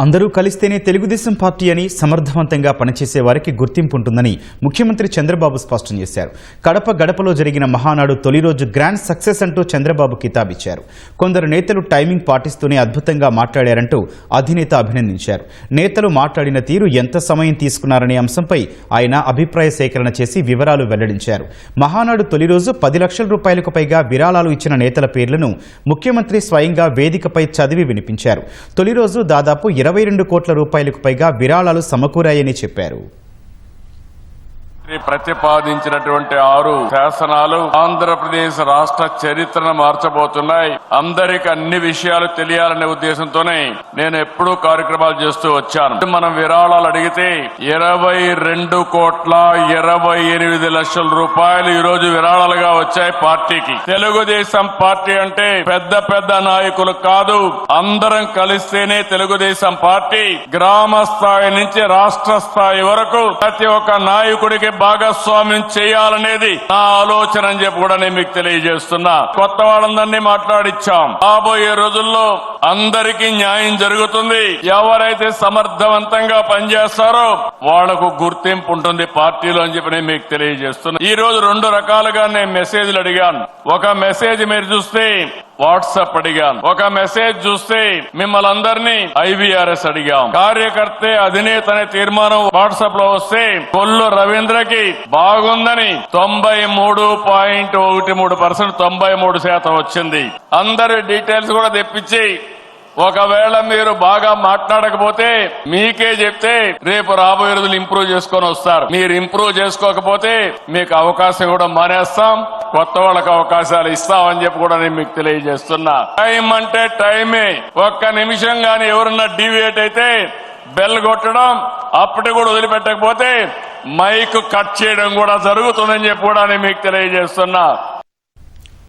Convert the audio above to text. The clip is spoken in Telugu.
అందరూ కలిస్తేనే తెలుగుదేశం పార్టీ అని సమర్థవంతంగా పనిచేసే వారికి గుర్తింపు ఉంటుందని ముఖ్యమంత్రి చంద్రబాబు స్పష్టం చేశారు. కడప గడపలో జరిగిన మహానాడు తొలి రోజు గ్రాండ్ సక్సెస్ అంటూ చంద్రబాబు కితాబిచ్చారు. కొందరు నేతలు టైమింగ్ పాటిస్తూనే అద్భుతంగా మాట్లాడారంటూ అధినేత అభినందించారు. నేతలు మాట్లాడిన తీరు ఎంత సమయం తీసుకున్నారనే అంశంపై ఆయన అభిప్రాయ సేకరణ చేసి వివరాలు వెల్లడించారు. మహానాడు తొలి రోజు పది లక్షల రూపాయలకు పైగా విరాళాలు ఇచ్చిన నేతల పేర్లను ముఖ్యమంత్రి స్వయంగా వేదికపై చదివి వినిపించారు. తొలి రోజు దాదాపు ఇరవై ఇరవై రెండు కోట్ల రూపాయలకు పైగా విరాళాలు సమకూరాయని చెప్పారు. ప్రతిపాదించినటువంటి ఆరు శాసనాలు ఆంధ్రప్రదేశ్ రాష్ట్ర చరిత్రను మార్చబోతున్నాయి. అందరికి అన్ని విషయాలు తెలియాలనే ఉద్దేశంతోనే నేను ఎప్పుడూ కార్యక్రమాలు చేస్తూ వచ్చాను. మనం విరాళాలు అడిగితే ఇరవై రెండు కోట్ల ఇరవై ఎనిమిది లక్షల రూపాయలు ఈ రోజు విరాళాలుగా వచ్చాయి పార్టీకి. తెలుగుదేశం పార్టీ అంటే పెద్ద పెద్ద నాయకులు కాదు. అందరం కలిస్తేనే తెలుగుదేశం పార్టీ. గ్రామ స్థాయి నుంచి రాష్ట్ర స్థాయి వరకు ప్రతి ఒక్క నాయకుడికి భాగస్వామ్యం చేయాలనేది నా ఆలోచన అని చెప్పి కూడా నేను మీకు తెలియజేస్తున్నా. కొత్త వాళ్ళందరినీ మాట్లాడిచ్చాం. రాబోయే రోజుల్లో అందరికీ న్యాయం జరుగుతుంది. ఎవరైతే సమర్థవంతంగా పనిచేస్తారో వాళ్ళకు గుర్తింపు ఉంటుంది పార్టీలో అని చెప్పి నేను మీకు తెలియజేస్తున్నా. ఈ రోజు రెండు రకాలుగా నేను మెసేజ్లు అడిగాను. ఒక మెసేజ్ మీరు చూస్తే వాట్సాప్ అడిగాను ఒక మెసేజ్ చూస్తే మిమ్మల్ని అందరినీ ఐవీఆర్ఎస్ అడిగాం. కార్యకర్తే అధినేత అనే తీర్మానం వాట్సాప్లో వస్తే కొల్లు రవీంద్రకి బాగుందని తొంభై మూడు పాయింట్ ఒకటి మూడు పర్సెంట్ తొంభై మూడు శాతం వచ్చింది. అందరి డీటెయిల్స్ కూడా తెప్పించి ఒకవేళ మీరు బాగా మాట్లాడకపోతే మీకే చెప్తే రేపు రాబోయే రోజులు ఇంప్రూవ్ చేసుకొని వస్తారు. మీరు ఇంప్రూవ్ చేసుకోకపోతే మీకు అవకాశం కూడా మానేస్తాం. కొత్త వాళ్ళకి అవకాశాలు ఇస్తామని చెప్పి కూడా నేను మీకు తెలియజేస్తున్నా. టైం అంటే టైమే. ఒక్క నిమిషం గాని ఎవరన్నా డీవియేట్ అయితే బెల్ కొట్టడం అప్పటి కూడా వదిలిపెట్టకపోతే మైక్ కట్ చేయడం కూడా జరుగుతుందని చెప్పి కూడా నేను మీకు తెలియజేస్తున్నా.